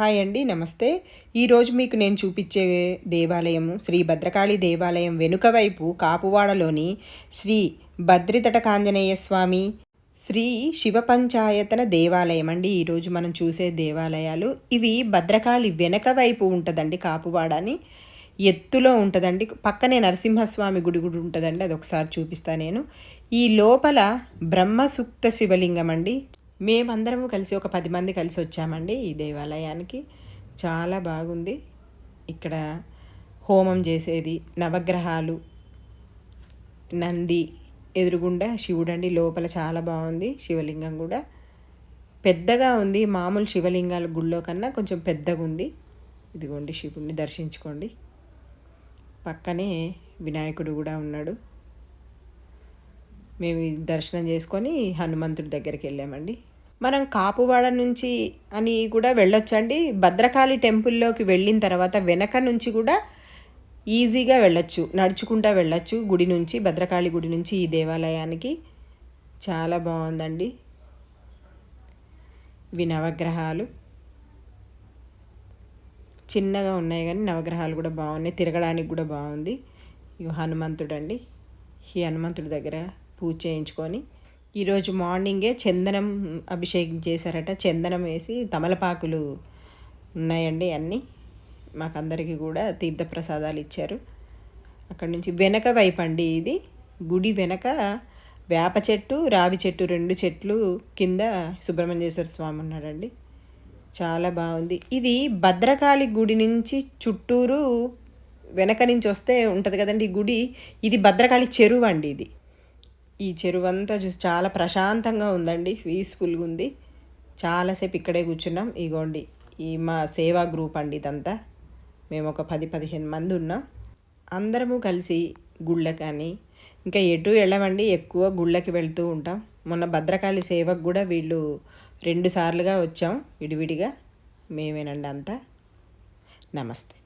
Hi అండి నమస్తే. ఈరోజు మీకు నేను చూపించే దేవాలయము శ్రీ భద్రకాళి దేవాలయం వెనుక వైపు కాపువాడలోని శ్రీ భద్రితటకాంజనేయ స్వామి శ్రీ శివ పంచాయతన దేవాలయం అండి. ఈరోజు మనం చూసే దేవాలయాలు ఇవి భద్రకాళి వెనక వైపు ఉంటుందండి కాపువాడ అని. ఎత్తులో ఉంటుందండి. పక్కనే నరసింహస్వామి గుడి గుడి ఉంటుందండి. అది ఒకసారి చూపిస్తా నేను. ఈ లోపల బ్రహ్మసూక్త శివలింగం అండి. మేమందరము కలిసి ఒక పది మంది కలిసి వచ్చామండి ఈ దేవాలయానికి. చాలా బాగుంది. ఇక్కడ హోమం చేసేది నవగ్రహాలు నంది ఎదురుగుండా శివుడండి. లోపల చాలా బాగుంది. శివలింగం కూడా పెద్దగా ఉంది. మామూలు శివలింగాల గుళ్ళో కన్నా కొంచెం పెద్దగా ఉంది. ఇదిగోండి శివుడిని దర్శించుకోండి. పక్కనే వినాయకుడు కూడా ఉన్నాడు. మేము దర్శనం చేసుకొని హనుమంతుడి దగ్గరికి వెళ్ళామండి. మనం కాపువాడ నుంచి అని కూడా వెళ్ళొచ్చండి. భద్రకాళి టెంపుల్లోకి వెళ్ళిన తర్వాత వెనక నుంచి కూడా ఈజీగా వెళ్ళొచ్చు నడుచుకుంటా వెళ్ళొచ్చు. గుడి నుంచి భద్రకాళి గుడి నుంచి ఈ దేవాలయానికి. చాలా బాగుందండి. ఇవి నవగ్రహాలు. చిన్నగా ఉన్నాయి కానీ నవగ్రహాలు కూడా బాగున్నాయి. తిరగడానికి కూడా బాగుంది. ఇవి హనుమంతుడు అండి ఈ హనుమంతుడి దగ్గర పూజ చేయించుకొని ఈరోజు మార్నింగే చందనం అభిషేకం చేశారట. చందనం వేసి తమలపాకులు ఉన్నాయండి అన్నీ. మాకందరికీ కూడా తీర్థప్రసాదాలు ఇచ్చారు. అక్కడ నుంచి వెనక వైపు అండి ఇది. గుడి వెనక వేప చెట్టు రావి చెట్టు రెండు చెట్లు కింద సుబ్రహ్మణ్యేశ్వర స్వామి ఉన్నాడండి. చాలా బాగుంది. ఇది భద్రకాళి గుడి నుంచి చుట్టూరు వెనక నుంచి వస్తే ఉంటుంది కదండి ఈ గుడి. ఇది భద్రకాళి చెరువు అండి ఇది. ఈ చెరువు అంతా చూసి చాలా ప్రశాంతంగా ఉందండి పీస్ఫుల్గా ఉంది. చాలాసేపు ఇక్కడే కూర్చున్నాం. ఇగోండి ఈ మా సేవా గ్రూప్ అండి ఇదంతా. మేము ఒక పది పదిహేను మంది ఉన్నాం. అందరము కలిసి గుళ్ళకని ఇంకా ఎటు వెళ్ళమండి ఎక్కువ గుళ్ళకి వెళ్తూ ఉంటాం. మొన్న భద్రకాళి సేవకు కూడా వీళ్ళు రెండు సార్లుగా వచ్చాం విడివిడిగా. మేమేనండి అంతా. నమస్తే.